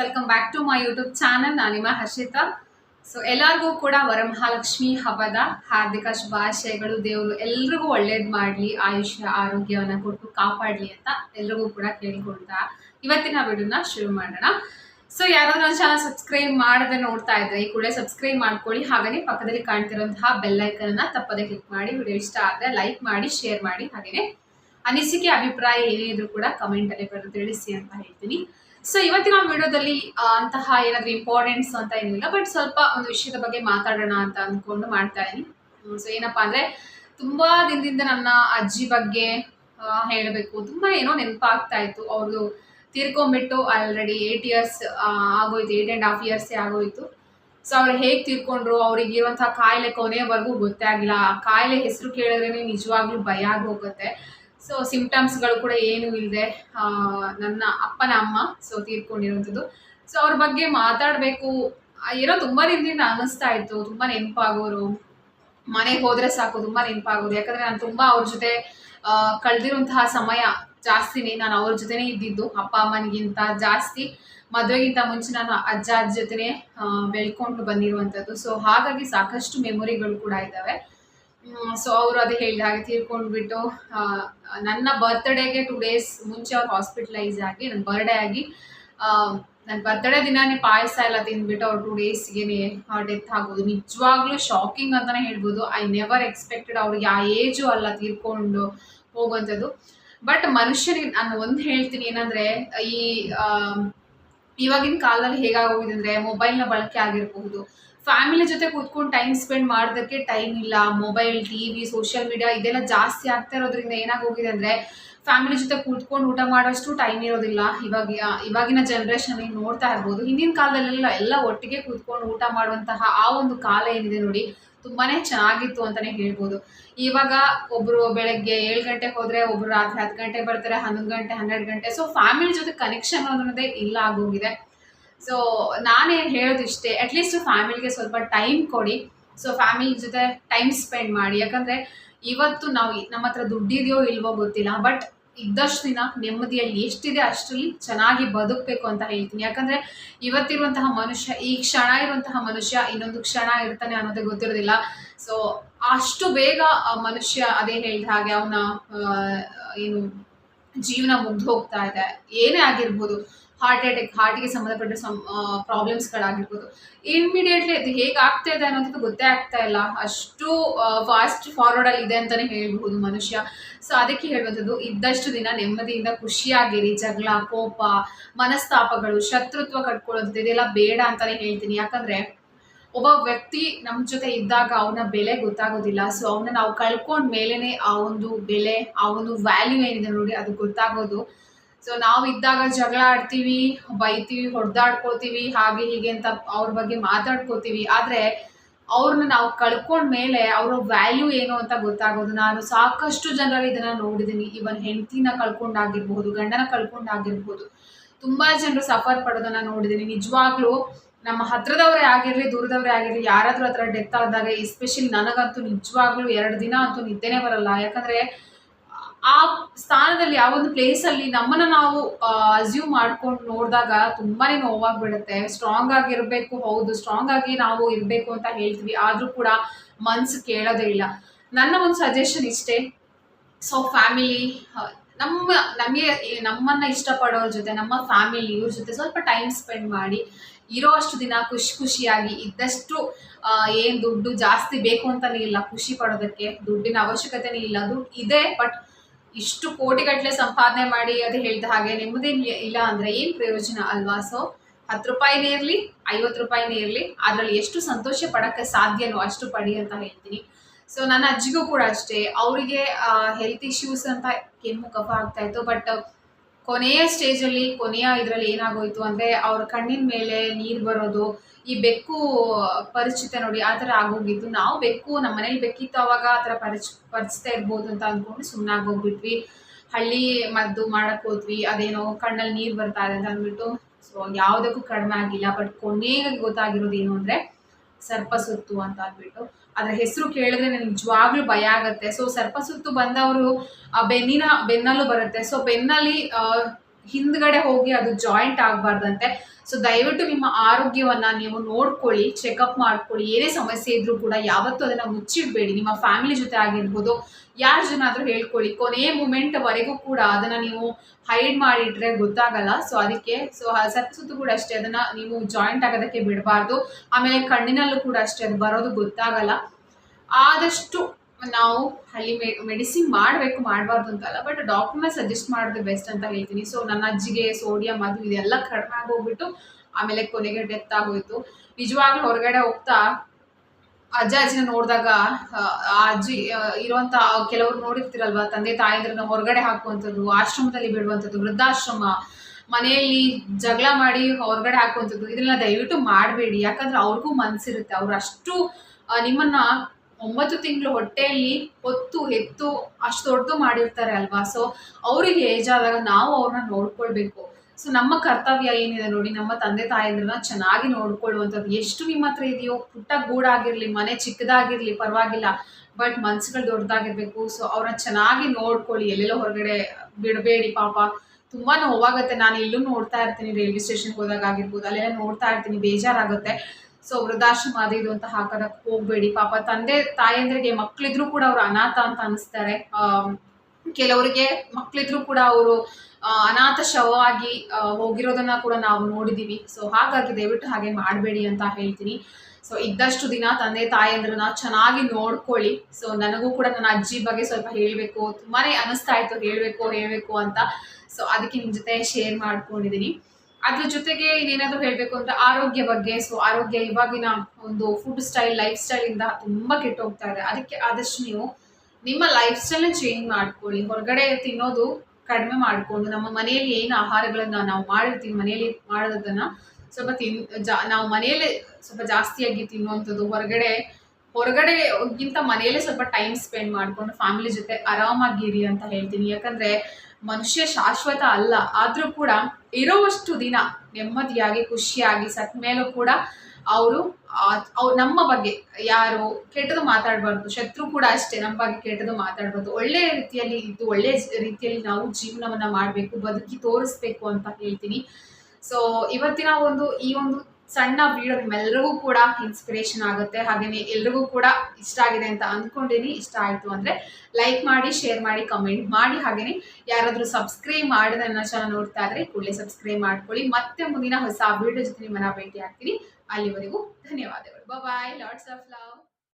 Welcome back to my YouTube channel ನಾನು ನಿಮ್ಮ Harshita so ಎಲ್ಲರಿಗೂ ಕೂಡ ವರಮಹಾಲಕ್ಷ್ಮಿ ಹಬ್ಬದ ಹಾರ್ದಿಕ ಶುಭಾಶಯಗಳು. ದೇವರು ಎಲ್ರಿಗೂ ಒಳ್ಳೇದು ಮಾಡಲಿ, ಆಯುಷ್ಯ, ಆರೋಗ್ಯವನ್ನು ಕೊಟ್ಟು ಕಾಪಾಡಲಿ ಅಂತ ಎಲ್ರಿಗೂ ಕೂಡ ಕೇಳ್ಕೊಳ್ತಾ ಇವತ್ತಿನ ವಿಡಿಯೋನ ಶುರು ಮಾಡೋಣ. ಸೊ ಯಾರಾದ್ರೂ ನನ್ನ ಚಾನಲ್ ಸಬ್ಸ್ಕ್ರೈಬ್ ಮಾಡದೆ ನೋಡ್ತಾ ಇದ್ರೆ ಈ ಕೂಡ ಸಬ್ಸ್ಕ್ರೈಬ್ ಮಾಡ್ಕೊಳ್ಳಿ. ಹಾಗೆಯೇ ಪಕ್ಕದಲ್ಲಿ ಕಾಣ್ತಿರುವಂತಹ ಬೆಲ್ಲೈಕನ್ ಅನ್ನ ತಪ್ಪದೆ ಕ್ಲಿಕ್ ಮಾಡಿ. ವಿಡಿಯೋ ಇಷ್ಟ ಆದ್ರೆ ಲೈಕ್ ಮಾಡಿ ಶೇರ್ ಮಾಡಿ. ಹಾಗೆಯೇ ಅನಿಸಿಕೆ, ಅಭಿಪ್ರಾಯ ಏನೇ ಇದ್ರೂ ಕೂಡ ಕಮೆಂಟ್ ಅಲ್ಲಿ ಬರೆದು ತಿಳಿಸಿ ಅಂತ ಹೇಳ್ತೀನಿ. ಸೊ ಇವತ್ತಿನ ವಿಡಿಯೋದಲ್ಲಿ ಅಂತಹ ಏನಾದ್ರೂ ಇಂಪಾರ್ಟೆನ್ಸ್ ಅಂತ ಏನಿಲ್ಲ ಬಟ್ ಸ್ವಲ್ಪ ಒಂದು ವಿಷಯದ ಬಗ್ಗೆ ಮಾತಾಡೋಣ ಅಂತ ಅಂದ್ಕೊಂಡು ಮಾಡ್ತಾ ಇದೀನಿ. ಸೊ ಏನಪ್ಪಾ ಅಂದ್ರೆ, ತುಂಬಾ ದಿನದಿಂದ ನನ್ನ ಅಜ್ಜಿ ಬಗ್ಗೆ ಹೇಳಬೇಕು. ತುಂಬಾ ಏನೋ ನೆನಪಾಗ್ತಾ ಇತ್ತು. ಅವ್ರದ್ದು ತೀರ್ಕೊಂಡ್ಬಿಟ್ಟು ಆಲ್ರೆಡಿ ಏಯ್ಟ್ ಇಯರ್ಸ್ ಆಗೋಯ್ತು ಏಟ್ ಆ್ಯಂಡ್ ಹಾಫ್ ಇಯರ್ಸೇ ಆಗೋಯ್ತು. ಸೊ ಅವ್ರು ಹೇಗೆ ತೀರ್ಕೊಂಡ್ರು? ಅವ್ರಿಗೆ ಇರುವಂತಹ ಕಾಯಿಲೆ ಕೊನೆಯವರೆಗೂ ಗೊತ್ತೇ ಆಗಿಲ್ಲ. ಆ ಕಾಯಿಲೆ ಹೆಸರು ಕೇಳಿದ್ರೆ ನಿಜವಾಗ್ಲೂ ಭಯ ಆಗಿ ಸೊ ಸಿಂಪ್ಟಮ್ಸ್ಗಳು ಕೂಡ ಏನೂ ಇಲ್ಲದೆ ನನ್ನ ಅಪ್ಪನ ಅಮ್ಮ ಸೊ ತೀರ್ಕೊಂಡಿರುವಂಥದ್ದು. ಸೊ ಅವ್ರ ಬಗ್ಗೆ ಮಾತಾಡಬೇಕು ಏನೋ ತುಂಬ ದಿನದಿಂದ ಅನ್ನಿಸ್ತಾ ಇತ್ತು. ತುಂಬ ನೆನಪಾಗೋರು. ಮನೆಗೆ ಹೋದ್ರೆ ಸಾಕು, ತುಂಬ ನೆನಪಾಗೋದು. ಯಾಕಂದರೆ ನಾನು ತುಂಬ ಅವ್ರ ಜೊತೆ ಕಳೆದಿರುವಂತಹ ಸಮಯ ಜಾಸ್ತಿನೇ ನಾನು ಅವ್ರ ಜೊತೆನೇ ಇದ್ದಿದ್ದು. ಅಪ್ಪ ಅಮ್ಮನಿಗಿಂತ ಜಾಸ್ತಿ. ಮದುವೆಗಿಂತ ಮುಂಚೆ ನಾನು ಅಜ್ಜ ಅಜ್ಜ ಜೊತೆನೇ ಬೆಳ್ಕೊಂಡು ಬಂದಿರುವಂಥದ್ದು. ಸೊ ಹಾಗಾಗಿ ಸಾಕಷ್ಟು ಮೆಮೊರಿಗಳು ಕೂಡ ಇದ್ದಾವೆ. ಸೊ ಅವರು ಅದು ಹೇಳಿದ ಹಾಗೆ ತೀರ್ಕೊಂಡ್ಬಿಟ್ಟು ನನ್ನ ಬರ್ತ್ಡೇಗೆ ಟು ಡೇಸ್ ಮುಂಚೆ ಅವ್ರು ಹಾಸ್ಪಿಟಲೈಸ್ ಆಗಿ ನನ್ನ ಬರ್ಡೇ ಆಗಿ ನನ್ನ ಬರ್ತ್ಡೇ ದಿನಾನೇ ಪಾಯಸ ಎಲ್ಲ ತಿಂದ್ಬಿಟ್ಟು ಅವ್ರು ಟು ಡೇಸ್ಗೆ ಡೆತ್ ಆಗೋದು. ನಿಜವಾಗ್ಲೂ ಶಾಕಿಂಗ್ ಅಂತಾನೆ ಹೇಳ್ಬೋದು. ಐ ನೆವರ್ ಎಕ್ಸ್ಪೆಕ್ಟೆಡ್ ಅವ್ರಿಗೆ ಆ ಏಜು ಅಲ್ಲ ತೀರ್ಕೊಂಡು ಹೋಗುವಂಥದ್ದು. ಬಟ್ ಮನುಷ್ಯನಿಗೆ ನಾನು ಒಂದು ಹೇಳ್ತೀನಿ ಏನಂದರೆ, ಈ ಇವಾಗಿನ ಕಾಲದಲ್ಲಿ ಹೇಗಾಗೋಗಿದೆ ಅಂದರೆ ಮೊಬೈಲ್ನ ಬಳಕೆ ಆಗಿರಬಹುದು. ಫ್ಯಾಮಿಲಿ ಜೊತೆ ಕೂತ್ಕೊಂಡು ಟೈಮ್ ಸ್ಪೆಂಡ್ ಮಾಡೋದಕ್ಕೆ ಟೈಮ್ ಇಲ್ಲ mobile T V social media ಇದೆಲ್ಲ ಜಾಸ್ತಿ ಆಗ್ತಾ ಇರೋದ್ರಿಂದ ಏನಾಗೋಗಿದೆ ಅಂದರೆ ಫ್ಯಾಮಿಲಿ ಜೊತೆ ಕೂತ್ಕೊಂಡು ಊಟ ಮಾಡೋಷ್ಟು ಟೈಮ್ ಇರೋದಿಲ್ಲ. ಇವಾಗ, ಇವಾಗಿನ ಜನ್ರೇಷನ್ ನೀವು ನೋಡ್ತಾ ಇರ್ಬೋದು. ಹಿಂದಿನ ಕಾಲದಲ್ಲೆಲ್ಲ ಎಲ್ಲ ಒಟ್ಟಿಗೆ ಕೂತ್ಕೊಂಡು ಊಟ ಮಾಡುವಂತಹ ಆ ಒಂದು ಕಾಲ ಏನಿದೆ ನೋಡಿ ತುಂಬಾ ಚೆನ್ನಾಗಿತ್ತು ಅಂತಲೇ ಹೇಳ್ಬೋದು. ಇವಾಗ ಒಬ್ಬರು ಬೆಳಗ್ಗೆ ಏಳು ಗಂಟೆಗೆ ಹೋದರೆ ಒಬ್ಬರು ರಾತ್ರಿ ಹತ್ತು ಗಂಟೆ ಬರ್ತಾರೆ, ಹನ್ನೊಂದು ಗಂಟೆ, ಹನ್ನೆರಡು ಗಂಟೆ. ಸೊ ಫ್ಯಾಮಿಲಿ ಜೊತೆ ಕನೆಕ್ಷನ್ ಅನ್ನೋದೇ ಇಲ್ಲ ಆಗೋಗಿದೆ. ಸೊ ನಾನೇನು ಹೇಳೋದು ಇಷ್ಟೇ ಅಟ್ಲೀಸ್ಟ್ ಫ್ಯಾಮಿಲಿಗೆ ಸ್ವಲ್ಪ ಟೈಮ್ ಕೊಡಿ. ಸೊ ಫ್ಯಾಮಿಲಿ ಜೊತೆ ಟೈಮ್ ಸ್ಪೆಂಡ್ ಮಾಡಿ. ಯಾಕಂದರೆ ಇವತ್ತು ನಾವು ನಮ್ಮ ಹತ್ರ ದುಡ್ಡಿದೆಯೋ ಇಲ್ವೋ ಗೊತ್ತಿಲ್ಲ ಬಟ್ ಇದ್ದಷ್ಟು ದಿನ ನೆಮ್ಮದಿಯಲ್ಲಿ ಎಷ್ಟಿದೆ ಅಷ್ಟರಲ್ಲಿ ಚೆನ್ನಾಗಿ ಬದುಕಬೇಕು ಅಂತ ಹೇಳ್ತೀನಿ. ಯಾಕಂದರೆ ಇವತ್ತಿರುವಂತಹ ಮನುಷ್ಯ, ಈ ಕ್ಷಣ ಇರುವಂತಹ ಮನುಷ್ಯ ಇನ್ನೊಂದು ಕ್ಷಣ ಇರ್ತಾನೆ ಅನ್ನೋದೇ ಗೊತ್ತಿರೋದಿಲ್ಲ. ಸೊ ಅಷ್ಟು ಬೇಗ ಮನುಷ್ಯ ಅದೇ ಹೇಳಿದ ಹಾಗೆ ಅವನ ಏನು ಜೀವನ ಮುಂದೆ ಹೋಗ್ತಾ ಇದೆ. ಏನೇ ಆಗಿರ್ಬೋದು ಹಾರ್ಟ್ ಅಟ್ಯಾಕ್ ಹಾರ್ಟಿಗೆ ಸಂಬಂಧಪಟ್ಟ ಸಮ್ ಪ್ರಾಬ್ಲಮ್ಸ್ಗಳಾಗಿರ್ಬೋದು ಇಮಿಡಿಯೇಟ್ಲಿ ಅದು ಹೇಗೆ ಆಗ್ತಾ ಇದೆ ಅನ್ನೋದು ಗೊತ್ತೇ ಆಗ್ತಾ ಇಲ್ಲ. ಅಷ್ಟು ಫಾಸ್ಟ್ ಫಾರ್ವರ್ಡ್ ಅಲ್ಲಿ ಇದೆ ಅಂತಲೇ ಹೇಳ್ಬಹುದು ಮನುಷ್ಯ. ಸೊ ಅದಕ್ಕೆ ಹೇಳುವಂಥದ್ದು, ಇದ್ದಷ್ಟು ದಿನ ನೆಮ್ಮದಿಯಿಂದ, ಖುಷಿಯಾಗಿರಿ, ಜಗಳ, ಕೋಪ, ಮನಸ್ತಾಪಗಳು, ಶತ್ರುತ್ವ ಕಟ್ಕೊಳ್ಳೋದು ಇದೆಲ್ಲ ಬೇಡ ಅಂತಲೇ ಹೇಳ್ತೀನಿ. ಯಾಕಂದರೆ ಒಬ್ಬ ವ್ಯಕ್ತಿ ನಮ್ಮ ಜೊತೆ ಇದ್ದಾಗ ಅವನ ಬೆಲೆ ಗೊತ್ತಾಗೋದಿಲ್ಲ. ಸೊ ಅವನ್ನ ನಾವು ಕಳ್ಕೊಂಡ ಮೇಲೇ ಆ ಒಂದು ಬೆಲೆ, ಆ ಒಂದು ವ್ಯಾಲ್ಯೂ ಏನಿದೆ ನೋಡಿ ಅದು ಗೊತ್ತಾಗೋದು. ಸೊ ನಾವು ಇದ್ದಾಗ ಜಗಳ ಆಡ್ತೀವಿ, ಬೈತೀವಿ ಹೊಡೆದಾಡ್ಕೋತೀವಿ ಹಾಗೆ ಹೀಗೆ ಅಂತ ಅವ್ರ ಬಗ್ಗೆ ಮಾತಾಡ್ಕೋತೀವಿ ಆದರೆ ಅವ್ರನ್ನ ನಾವು ಕಳ್ಕೊಂಡ ಮೇಲೆ ಅವರ ವ್ಯಾಲ್ಯೂ ಏನು ಅಂತ ಗೊತ್ತಾಗೋದು. ನಾನು ಸಾಕಷ್ಟು ಜನರಲ್ಲಿ ಇದನ್ನು ನೋಡಿದ್ದೀನಿ ಇವನ್ ಹೆಂಡತಿನ ಕಳ್ಕೊಂಡಾಗಿರ್ಬಹುದು, ಗಂಡನ ಕಳ್ಕೊಂಡಾಗಿರ್ಬೋದು ತುಂಬ ಜನರು ಸಫರ್ ಪಡೋದನ್ನ ನೋಡಿದ್ದೀನಿ ನಿಜವಾಗ್ಲೂ ನಮ್ಮ ಹತ್ರದವರೇ ಆಗಿರಲಿ, ದೂರದವರೇ ಆಗಿರಲಿ, ಯಾರಾದರೂ ಹತ್ರ ಡೆತ್ ಆದಾಗ ಎಸ್ಪೆಷಲಿ ನನಗಂತೂ ನಿಜವಾಗ್ಲೂ ಎರಡು ದಿನ ಅಂತೂ ನಿದ್ದೆನೇ ಬರಲ್ಲ. ಯಾಕಂದರೆ ಆ ಸ್ಥಾನದಲ್ಲಿ, ಆ ಒಂದು ಪ್ಲೇಸಲ್ಲಿ ನಮ್ಮನ್ನ ನಾವು ಅಸ್ಯೂಮ್ ಮಾಡ್ಕೊಂಡು ನೋಡಿದಾಗ ತುಂಬಾ ನೋವಾಗ್ಬಿಡುತ್ತೆ. ಸ್ಟ್ರಾಂಗ್ ಆಗಿರಬೇಕು, ಹೌದು ಸ್ಟ್ರಾಂಗ್ ಆಗಿ ನಾವು ಇರಬೇಕು ಅಂತ ಹೇಳ್ತೀವಿ. ಆದರೂ ಕೂಡ ಮನ್ಸು ಕೇಳೋದೇ ಇಲ್ಲ. ನನ್ನ ಒಂದು ಸಜೆಷನ್ ಇಷ್ಟೇ. ಸೊ ಫ್ಯಾಮಿಲಿ ನಮ್ಮ, ನಮಗೆ, ನಮ್ಮನ್ನ ಇಷ್ಟಪಡೋರ ಜೊತೆ, ನಮ್ಮ ಫ್ಯಾಮಿಲಿ ಇವ್ರ ಜೊತೆ ಸ್ವಲ್ಪ ಟೈಮ್ ಸ್ಪೆಂಡ್ ಮಾಡಿ ಇರೋ ಅಷ್ಟು ದಿನ ಖುಷಿ ಖುಷಿಯಾಗಿ ಇದ್ದಷ್ಟು ಏನು ದುಡ್ಡು ಜಾಸ್ತಿ ಬೇಕು ಅಂತಲೇ ಇಲ್ಲ ಖುಷಿ ಪಡೋದಕ್ಕೆ ದುಡ್ಡಿನ ಅವಶ್ಯಕತೆನೇ ಇಲ್ಲ ದುಡ್ಡು ಇದೆ ಬಟ್ ಇಷ್ಟು ಕೋಟಿಗಟ್ಟಲೆ ಸಂಪಾದನೆ ಮಾಡಿ ಅದು ಹೇಳಿದ ಹಾಗೆ ನೆಮ್ಮದಿ ಇಲ್ಲ- ಅಂದ್ರೆ ಏನು ಪ್ರಯೋಜನ ಅಲ್ವಾ? ಸೊ ಹತ್ತು ರೂಪಾಯಿನೇ ಇರಲಿ, ಐವತ್ತು ರೂಪಾಯಿನೇ ಇರಲಿ, ಅದರಲ್ಲಿ ಎಷ್ಟು ಸಂತೋಷ ಪಡೋಕ್ಕೆ ಸಾಧ್ಯನೋ ಅಷ್ಟು ಪಡಿ ಅಂತ ಹೇಳ್ತೀನಿ. ಸೊ ನನ್ನ ಅಜ್ಜಿಗೂ ಕೂಡ ಅಷ್ಟೇ, ಅವರಿಗೆ ಹೆಲ್ತ್ ಇಶ್ಯೂಸ್ ಅಂತ ಕೆಮ್ಮು, ಕಫ ಆಗ್ತಾ ಇತ್ತು ಬಟ್ ಕೊನೆಯ ಸ್ಟೇಜಲ್ಲಿ ಕೊನೆಯ ಇದರಲ್ಲಿ ಏನಾಗೋಯ್ತು ಅಂದರೆ ಅವ್ರ ಕಣ್ಣಿನ ಮೇಲೆ ನೀರು ಬರೋದು, ಈ ಬೆಕ್ಕು ಪರಿಚಿತ ನೋಡಿ ಆ ಥರ ಆಗೋಗಿತ್ತು ನಾವು ಬೆಕ್ಕು ನಮ್ಮ ಮನೇಲಿ ಬೆಕ್ಕಿತ್ತು ಅವಾಗ ಆ ಥರ ಪರಿಚ, ಪರಿಚಿತ ಇರ್ಬೋದು ಅಂತ ಅಂದ್ಕೊಂಡು ಸುಮ್ಮನೆ ಆಗೋಗ್ಬಿಟ್ವಿ. ಹಳ್ಳಿ ಮದ್ದು ಮಾಡಕ್ಕೆ ಹೋದ್ವಿ, ಅದೇನೋ ಕಣ್ಣಲ್ಲಿ ನೀರು ಬರ್ತಾ ಇದೆ ಅಂತ ಅಂದ್ಬಿಟ್ಟು. ಸೊ ಯಾವುದಕ್ಕೂ ಕಡಿಮೆ ಆಗಿಲ್ಲ. ಬಟ್ ಕೊನೆಗೆ ಗೊತ್ತಾಗಿರೋದು ಏನು ಅಂದರೆ ಸರ್ಪಸುತ್ತು ಅಂತ ಅಂದ್ಬಿಟ್ಟು. ಅದ್ರ ಹೆಸರು ಕೇಳಿದ್ರೆ ನನಗೆ ನಿಜವಾಗ್ಲೂ ಭಯ ಆಗುತ್ತೆ. ಸೊ ಸರ್ಪ ಸುತ್ತು ಬಂದವರು ಬೆನ್ನಿನ, ಬೆನ್ನಲ್ಲೂ ಬರುತ್ತೆ. ಸೊ ಬೆನ್ನಲ್ಲಿ ಹಿಂದ್ಗಡೆ ಹೋಗಿ ಅದು ಜಾಯಿಂಟ್ ಆಗಬಾರ್ದಂತೆ. ಸೊ ದಯವಿಟ್ಟು ನಿಮ್ಮ ಆರೋಗ್ಯವನ್ನ ನೀವು ನೋಡ್ಕೊಳ್ಳಿ ಚೆಕಪ್ ಮಾಡ್ಕೊಳ್ಳಿ. ಏನೇ ಸಮಸ್ಯೆ ಇದ್ರೂ ಕೂಡ ಯಾವತ್ತೂ ಅದನ್ನ ಮುಚ್ಚಿಡಬೇಡಿ. ನಿಮ್ಮ ಫ್ಯಾಮಿಲಿ ಜೊತೆ ಆಗಿರ್ಬೋದು, ಯಾರ ಜನ ಆದ್ರೂ ಹೇಳ್ಕೊಳ್ಳಿ. ಕೊನೆಯ ಮೂಮೆಂಟ್ ವರೆಗೂ ಕೂಡ ಅದನ್ನ ನೀವು ಹೈಡ್ ಮಾಡಿಟ್ರೆ ಗೊತ್ತಾಗಲ್ಲ. ಸೊ ಅದಕ್ಕೆ ಸೊ ಸತ್ತು ಕೂಡ ಅಷ್ಟೇ ಅದನ್ನ ನೀವು ಜಾಯಿಂಟ್ ಆಗೋದಕ್ಕೆ ಬಿಡಬಾರ್ದು. ಆಮೇಲೆ ಕಣ್ಣಿನಲ್ಲೂ ಕೂಡ ಅಷ್ಟೇ ಅದು ಬರೋದು ಗೊತ್ತಾಗಲ್ಲ. ಆದಷ್ಟು ನಾವು ಅಲ್ಲಿ ಮೆಡಿಸಿನ್ ಮಾಡಬೇಕು ಮಾಡಬಾರ್ದು ಅಂತಲ್ಲ ಬಟ್ ಡಾಕ್ಟರ್ನ ಸಜೆಸ್ಟ್ ಮಾಡೋದು ಬೆಸ್ಟ್ ಅಂತ ಹೇಳ್ತೀನಿ. ಸೊ ನನ್ನ ಅಜ್ಜಿಗೆ ಸೋಡಿಯಂ ಅದು ಇದೆಲ್ಲ ಕಡಿಮೆ ಆಗೋಗ್ಬಿಟ್ಟು ಆಮೇಲೆ ಕೊನೆಗೆ ಡೆತ್ ಆಗೋಯ್ತು. ನಿಜವಾಗ್ಲೂ ಹೊರಗಡೆ ಹೋಗ್ತಾ ಅಜ್ಜ ಅಜ್ಜಿನ ನೋಡಿದಾಗ ಆ ಅಜ್ಜಿ ಆ, ಇರುವಂತ ಕೆಲವರು ನೋಡಿರ್ತಿರಲ್ವಾ ತಂದೆ ತಾಯಂದ್ರನ್ನ ಹೊರಗಡೆ ಹಾಕುವಂಥದ್ದು ಆಶ್ರಮದಲ್ಲಿ ಬಿಡುವಂಥದ್ದು ವೃದ್ಧಾಶ್ರಮ ಮನೆಯಲ್ಲಿ ಜಗಳ ಮಾಡಿ ಹೊರಗಡೆ ಹಾಕುವಂಥದ್ದು ಇದನ್ನ ದಯವಿಟ್ಟು ಮಾಡಬೇಡಿ. ಯಾಕಂದ್ರೆ ಅವ್ರಿಗೂ ಮನಸ್ಸಿರುತ್ತೆ ಅವ್ರು ಅಷ್ಟು ನಿಮ್ಮನ್ನ ಒಂಬತ್ತು ತಿಂಗಳು ಹೊಟ್ಟೆಯಲ್ಲಿ ಹೊತ್ತು ಹೆತ್ತು ಅಷ್ಟು ದೊಡ್ಡದು ಮಾಡಿರ್ತಾರೆ ಅಲ್ವಾ? ಸೊ ಅವರಿಗೆ ಏಜ್ ಆದಾಗ ನಾವು ಅವ್ರನ್ನ ನೋಡ್ಕೊಳ್ಬೇಕು. ಸೊ ನಮ್ಮ ಕರ್ತವ್ಯ ಏನಿದೆ ನೋಡಿ, ನಮ್ಮ ತಂದೆ ತಾಯಿಂದ್ರನ್ನ ಚೆನ್ನಾಗಿ ನೋಡ್ಕೊಳ್ಳುವಂಥದ್ದು. ಎಷ್ಟು ನಿಮ್ಮ ಹತ್ರ ಇದೆಯೋ, ಪುಟ್ಟ ಗೂಡಾಗಿರಲಿ, ಮನೆ ಚಿಕ್ಕದಾಗಿರಲಿ, ಪರವಾಗಿಲ್ಲ ಬಟ್ ಮನ್ಸುಗಳು ದೊಡ್ಡದಾಗಿರ್ಬೇಕು. ಸೊ ಅವ್ರನ್ನ ಚೆನ್ನಾಗಿ ನೋಡ್ಕೊಳ್ಳಿ. ಎಲ್ಲೆಲ್ಲೋ ಹೊರಗಡೆ ಬಿಡಬೇಡಿ ಪಾಪ. ತುಂಬಾ ನೋವಾಗುತ್ತೆ. ನಾನು ಇಲ್ಲೂ ನೋಡ್ತಾ ಇರ್ತೀನಿ ರೈಲ್ವೆ ಸ್ಟೇಷನ್ಗೆ ಹೋದಾಗ ಆಗಿರ್ಬೋದು. ಅಲ್ಲೆಲ್ಲ ನೋಡ್ತಾ ಇರ್ತೀನಿ. ಬೇಜಾರಾಗುತ್ತೆ. ಸೊ ವೃದ್ಧಾಶ್ರಮ ಅದು ಇದು ಅಂತ ಹಾಕೋದಕ್ಕೆ ಹೋಗ್ಬೇಡಿ. ಪಾಪ ತಂದೆ, ತಾಯಂದ್ರಿಗೆ ಮಕ್ಳಿದ್ರು ಕೂಡ ಅವ್ರು ಅನಾಥ ಅಂತ ಅನಿಸ್ತಾರೆ ಕೆಲವರಿಗೆ ಮಕ್ಳಿದ್ರು ಕೂಡ ಅವರು ಅನಾಥ ಶವವಾಗಿ ಹೋಗಿರೋದನ್ನ ಕೂಡ ನಾವು ನೋಡಿದೀವಿ. ಸೊ ಹಾಗಾಗಿ ದಯವಿಟ್ಟು ಹಾಗೆ ಮಾಡಬೇಡಿ ಅಂತ ಹೇಳ್ತೀನಿ. ಸೊ ಇದ್ದಷ್ಟು ದಿನ ತಂದೆ, ತಾಯಂದ್ರನ್ನ ಚೆನ್ನಾಗಿ ನೋಡ್ಕೊಳ್ಳಿ. ಸೊ ನನಗೂ ಕೂಡ ನನ್ನ ಅಜ್ಜಿ ಬಗ್ಗೆ ಸ್ವಲ್ಪ ಹೇಳಬೇಕು, ತುಂಬಾನೇ ಅನಿಸ್ತಾ ಇತ್ತು, ಹೇಳಬೇಕು ಹೇಳಬೇಕು ಅಂತ. ಸೊ ಅದಕ್ಕೆ ನಿಮ್ಮ ಜೊತೆ ಶೇರ್ ಮಾಡ್ಕೊಂಡಿದ್ದೀನಿ ಅದ್ರ ಜೊತೆಗೆ ಇನ್ನೇನಾದ್ರೂ ಹೇಳಬೇಕು ಅಂದ್ರೆ ಆರೋಗ್ಯ ಬಗ್ಗೆ. ಸೊ ಆರೋಗ್ಯ ಇವಾಗಿನ ಒಂದು ಫುಡ್ ಸ್ಟೈಲ್ ಲೈಫ್ ಸ್ಟೈಲ್ ಇಂದ ತುಂಬಾ ಕೆಟ್ಟ ಹೋಗ್ತಾ ಇದೆ. ಅದಕ್ಕೆ ಆದಷ್ಟು ನೀವು ನಿಮ್ಮ ಲೈಫ್ ಸ್ಟೈಲ್ ಚೇಂಜ್ ಮಾಡ್ಕೊಳ್ಳಿ. ಹೊರಗಡೆ ತಿನ್ನೋದು ಕಡಿಮೆ ಮಾಡಿಕೊಂಡು, ನಮ್ಮ ಮನೆಯಲ್ಲಿ ಏನು ಆಹಾರಗಳನ್ನ ನಾವು ಮಾಡಿರ್ತೀವಿ, ಮನೆಯಲ್ಲಿ ಮಾಡೋದನ್ನ ಸ್ವಲ್ಪ ತಿನ್, ಜಾ, ನಾವು ಮನೆಯಲ್ಲೇ ಸ್ವಲ್ಪ ಜಾಸ್ತಿಯಾಗಿ ತಿನ್ನುವಂಥದ್ದು. ಹೊರಗಡೆ ಹೊರಗಡೆಗಿಂತ ಮನೆಯಲ್ಲೇ ಸ್ವಲ್ಪ ಟೈಮ್ ಸ್ಪೆಂಡ್ ಮಾಡಿಕೊಂಡು ಫ್ಯಾಮಿಲಿ ಜೊತೆ ಆರಾಮಾಗಿರಿ ಅಂತ ಹೇಳ್ತೀನಿ. ಯಾಕಂದ್ರೆ ಮನುಷ್ಯ ಶಾಶ್ವತ ಅಲ್ಲ, ಆದ್ರೂ ಕೂಡ ಇರೋವಷ್ಟು ದಿನ ನೆಮ್ಮದಿಯಾಗಿ, ಖುಷಿಯಾಗಿ ಸತ್ ಮೇಲೂ ಕೂಡ ಅವರು ಅವ್ರು ನಮ್ಮ ಬಗ್ಗೆ ಯಾರು ಕೆಟ್ಟದು ಮಾತಾಡಬಾರ್ದು, ಶತ್ರು ಕೂಡ ಅಷ್ಟೇ ನಮ್ಮ ಬಗ್ಗೆ ಕೆಟ್ಟದು ಮಾತಾಡಬಾರ್ದು. ಒಳ್ಳೆ ರೀತಿಯಲ್ಲಿ ಇದ್ದು, ಒಳ್ಳೆ ರೀತಿಯಲ್ಲಿ ನಾವು ಜೀವನವನ್ನ ಮಾಡಬೇಕು, ಬದುಕಿ ತೋರಿಸ್ಬೇಕು ಅಂತ ಹೇಳ್ತೀನಿ. ಸೊ ಇವತ್ತಿನ ಒಂದು ಈ ಒಂದು ಸಣ್ಣ ವಿಡಿಯೋ ನಿಮ್ಮೆಲ್ಲರಿಗೂ ಕೂಡ ಇನ್ಸ್ಪಿರೇಷನ್ ಆಗುತ್ತೆ. ಹಾಗೆಯೇ ಎಲ್ರಿಗೂ ಕೂಡ ಇಷ್ಟ ಆಗಿದೆ ಅಂತ ಅಂದ್ಕೊಂಡಿನಿ ಇಷ್ಟ ಆಯಿತು ಅಂದರೆ ಲೈಕ್ ಮಾಡಿ ಶೇರ್ ಮಾಡಿ ಕಮೆಂಟ್ ಮಾಡಿ. ಹಾಗೆಯೇ ಯಾರಾದರೂ ಸಬ್ಸ್ಕ್ರೈಬ್ ಮಾಡಿದ ನನ್ನ ಚಾನಲ್ ನೋಡ್ತಾ ಇದ್ರೆ ಕೂಡಲೇ ಸಬ್ಸ್ಕ್ರೈಬ್ ಮಾಡ್ಕೊಳ್ಳಿ. ಮತ್ತೆ ಮುಂದಿನ ಹೊಸ ವಿಡಿಯೋ ಜೊತೆ ನಿಮ್ಮನ್ನ ಭೇಟಿ ಆಗ್ತೀನಿ ಅಲ್ಲಿವರೆಗೂ ಧನ್ಯವಾದಗಳು. ಬಾಯ್ ಲಾಟ್ಸ್ ಆಫ್ ಲವ್